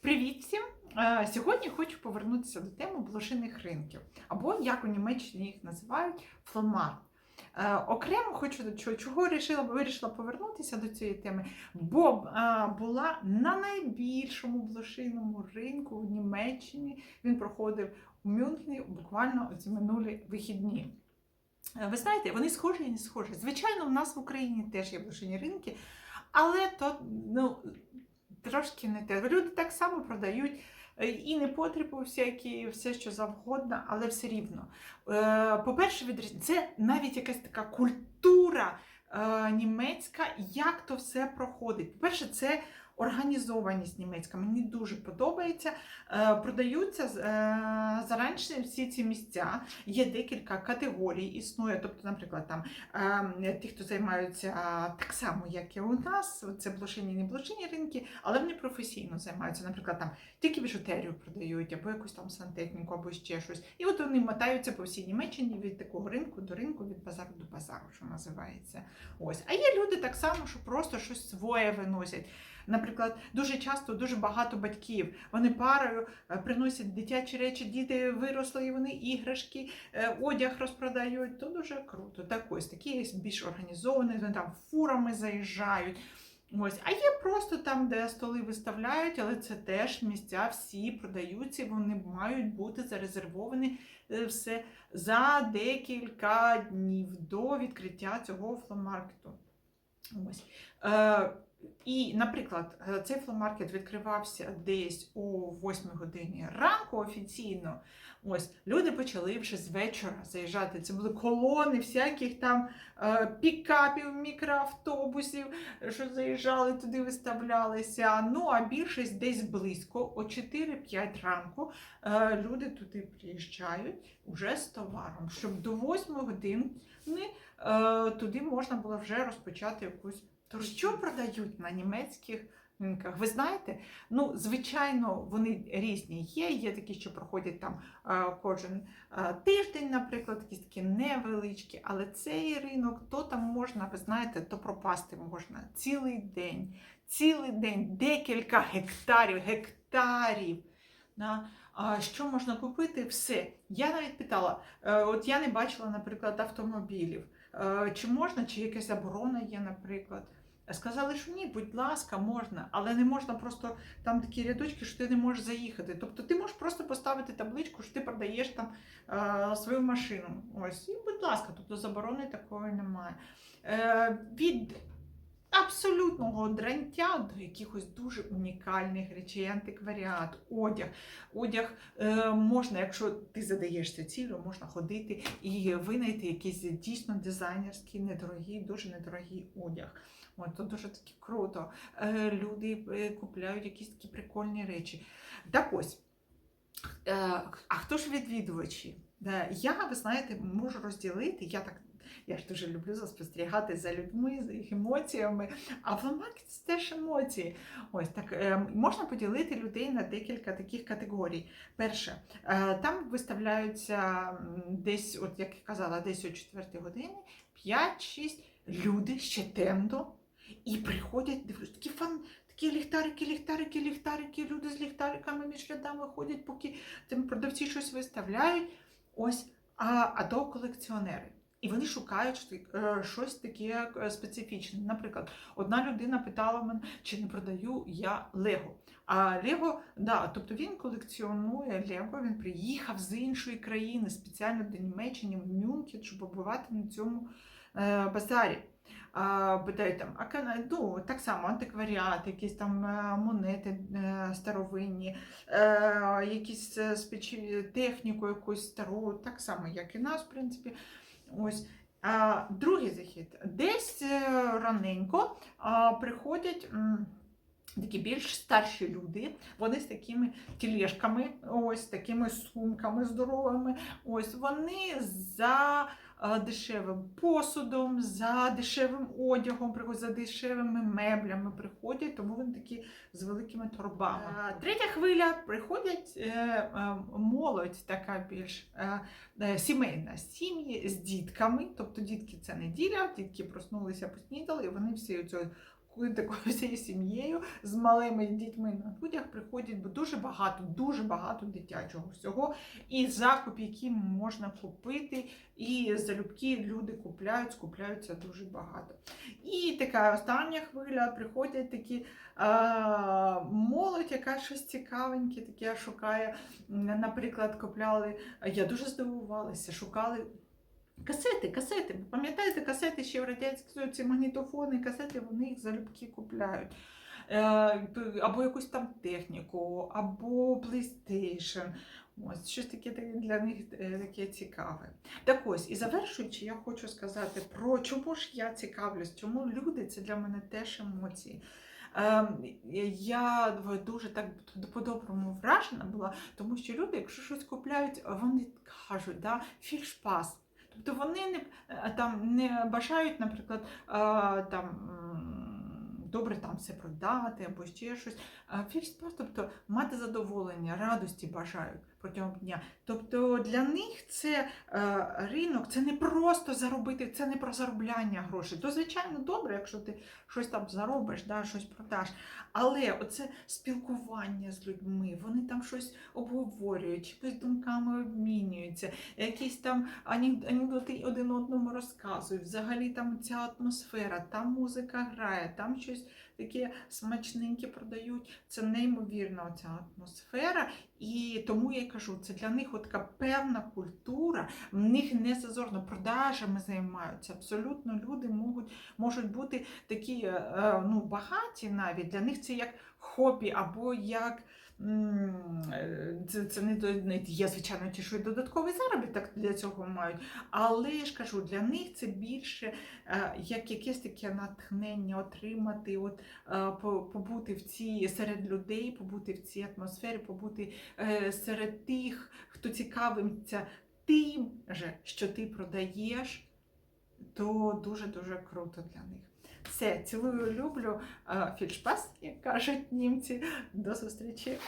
Привіт всім! Е, Сьогодні хочу повернутися до теми блошиних ринків, або як у Німеччині їх називають фломарт. Е, Окремо хочу до чого, вирішила, вирішила повернутися до цієї теми, бо е, була на найбільшому блошиному ринку в Німеччині. Він проходив у Мюнхені буквально ці минулі вихідні. Ви знаєте, вони схожі і не схожі. Звичайно, у нас в Україні теж є блошині ринки, але то ну, трошки не те. Люди так само продають е, і непотребу всякі, все що завгодно, але все рівно. Е, По-перше, відрізняється, це навіть якась така культура е, німецька, як то все проходить. По-перше, це організованість німецька. Мені дуже подобається. Е, Продаються е, заранше всі ці місця. Є декілька категорій існує. Тобто, наприклад, там е, ті, хто займаються так само, як і у нас, це блошині, не блошині ринки, але вони професійно займаються. Наприклад, там тільки біжутерію продають, або якусь там сантехніку, або ще щось. І от вони мотаються по всій Німеччині від такого ринку до ринку, від базару до базару, що називається. Ось. А є люди так само, що просто щось своє виносять. Наприклад, дуже часто дуже багато батьків вони парою е, приносять дитячі речі, діти виросли, і вони іграшки, е, одяг розпродають. То дуже круто. Так ось такі більш організовані, вони там фурами заїжджають. Ось, а є просто там, де столи виставляють, але це теж місця всі продаються, вони мають бути зарезервовані е, все за декілька днів до відкриття цього фломаркету. Ось. І, наприклад, е, цей фломаркет відкривався десь о 8 годині ранку офіційно. Ось люди почали вже з вечора заїжджати. Це були колони всяких там е, пікапів, мікроавтобусів, що заїжджали туди, виставлялися. Ну а більшість десь близько о 4-5 ранку е, люди туди приїжджають уже з товаром, щоб до 8 години туди можна було вже розпочати якусь то що продають на німецьких ринках? Ви знаєте, ну, звичайно, вони різні є. Є такі, що проходять там е, кожен е, тиждень, наприклад, якісь такі невеличкі, але цей ринок, то там можна, ви знаєте, то пропасти можна цілий день, цілий день, декілька гектарів, гектарів. Да? А що можна купити? Все. Я навіть питала, е, от я не бачила, наприклад, автомобілів. Чи можна, чи якась заборона є, наприклад. Сказали, що ні, будь ласка, можна, але не можна просто там такі рядочки, що ти не можеш заїхати. Тобто ти можеш просто поставити табличку, що ти продаєш там е, свою машину. Ось, і будь ласка, тобто заборони такої немає. Е, від абсолютного дрантя до якихось дуже унікальних речей, антикваріат, одяг. Одяг е, можна, якщо ти задаєшся цілю, можна ходити і винайти якийсь дійсно дизайнерський, недорогий, дуже недорогий одяг. От, то дуже таки круто. Е, люди е, купляють якісь такі прикольні речі. Так ось. Е, а хто ж відвідувачі? Я, ви знаєте, можу розділити. Я так. Я ж дуже люблю спостерігати за людьми, за їх емоціями. А фломаркет це теж емоції. Ось так можна поділити людей на декілька таких категорій. Перше, там виставляються десь, от як я казала, десь о 4 годині 5-6 люди ще темно і приходять, дивлюсь, такі фан. Такі ліхтарики, ліхтарики, ліхтарики, люди з ліхтариками між рядами ходять, поки там продавці щось виставляють. Ось, а, а то колекціонери. І вони шукають е, щось таке е, специфічне. Наприклад, одна людина питала мене, чи не продаю я Лего. А Лего, да, тобто він колекціонує Лего, він приїхав з іншої країни спеціально до Німеччини, в Мюнхен, щоб побувати на цьому е, базарі. А, там, ну, так само антикваріат, якісь там е, монети е, старовинні, е, якісь техніку якусь стару, так само, як і нас, в принципі. Ось. Другий захід. Десь раненько приходять. Такі більш старші люди, вони з такими тілешками, ось такими сумками здоровими. Ось вони за дешевим посудом, за дешевим одягом, за дешевими меблями приходять, тому вони такі з великими торбами. Е, Третя хвиля приходять е, е, молодь, така більш е, е, сімейна, сім'ї з дітками. Тобто дітки це неділя, дітки проснулися, поснідали, і вони всі оцю коли такою всією сім'єю з малими дітьми на грудях приходять, бо дуже багато, дуже багато дитячого всього. І закуп, який можна купити, і залюбки люди купляють, скупляються дуже багато. І така остання хвиля приходять такі а, молодь, яка щось цікавеньке таке шукає. Наприклад, купляли, я дуже здивувалася, шукали. Касети, касети. Ви Пам'ятаєте, касети ще в радянські Союзі, ці магнітофони, касети, вони їх залюбки купляють. Е, Або якусь там техніку, або PlayStation. Ось щось таке таке для них е, таке цікаве. Так ось, і завершуючи, я хочу сказати про чому ж я цікавлюсь, чому люди це для мене теж емоції. Ем, Я дуже так по-доброму вражена була, тому що люди, якщо щось купляють, вони кажуть, да, фільшпас. Тобто вони не, е, там, не бажають, наприклад, там, добре там все продати або ще щось. Фільшпас, тобто мати задоволення, радості бажають протягом дня. Тобто для них це е, ринок, це не просто заробити, це не про заробляння грошей. То, звичайно, добре, якщо ти щось там заробиш, да, щось продаш. Але оце спілкування з людьми, вони там щось обговорюють, чимось думками обмінюються, якісь там анек- анекдоти один одному розказують. Взагалі там ця атмосфера, там музика грає, там щось таке смачненьке продають. Це неймовірна ця атмосфера. І тому я кажу, це для них от така певна культура, в них не зазорно продажами займаються. Абсолютно люди можуть, можуть бути такі е, ну, багаті навіть. Для них це як хобі або як. Е, Це, це не, не є, звичайно, ті, що й додатковий заробіток для цього мають. Але я ж кажу, для них це більше е, як якесь таке натхнення отримати, от, е, побути в цій серед людей, побути в цій атмосфері, побути серед тих, хто цікавиться тим же, що ти продаєш, то дуже-дуже круто для них. Все, цілую, люблю. Е, Фільшпас, як кажуть німці. До зустрічі!